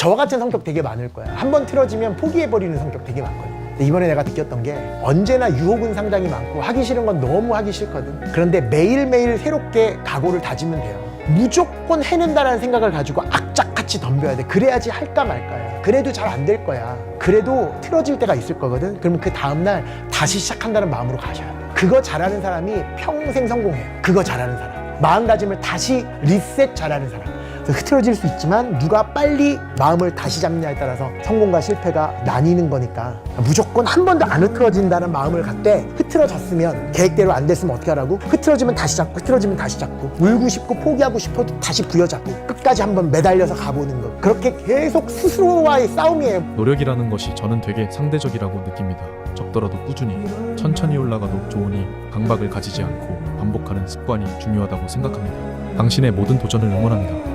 저와 같은 성격 되게 많을 거야. 한 번 틀어지면 포기해버리는 성격 되게 많거든. 이번에 내가 느꼈던 게 언제나 유혹은 상당히 많고 하기 싫은 건 너무 하기 싫거든. 그런데 매일매일 새롭게 각오를 다지면 돼요. 무조건 해낸다라는 생각을 가지고 악착같이 덤벼야 돼. 그래야지 할까 말까야. 그래도 잘 안 될 거야. 그래도 틀어질 때가 있을 거거든. 그러면 그 다음날 다시 시작한다는 마음으로 가셔야 돼. 그거 잘하는 사람이 평생 성공해요. 그거 잘하는 사람. 마음가짐을 다시 리셋 잘하는 사람. 흐트러질 수 있지만 누가 빨리 마음을 다시 잡느냐에 따라서 성공과 실패가 나뉘는 거니까 무조건 한 번도 안 흐트러진다는 마음을 갖되 흐트러졌으면 계획대로 안 됐으면 어떻게 하라고? 흐트러지면 다시 잡고 흐트러지면 다시 잡고 울고 싶고 포기하고 싶어도 다시 부여잡고 끝까지 한번 매달려서 가보는 거 그렇게 계속 스스로와의 싸움이에요 노력이라는 것이 저는 되게 상대적이라고 느낍니다. 적더라도 꾸준히 천천히 올라가도 좋으니 강박을 가지지 않고 반복하는 습관이 중요하다고 생각합니다. 당신의 모든 도전을 응원합니다.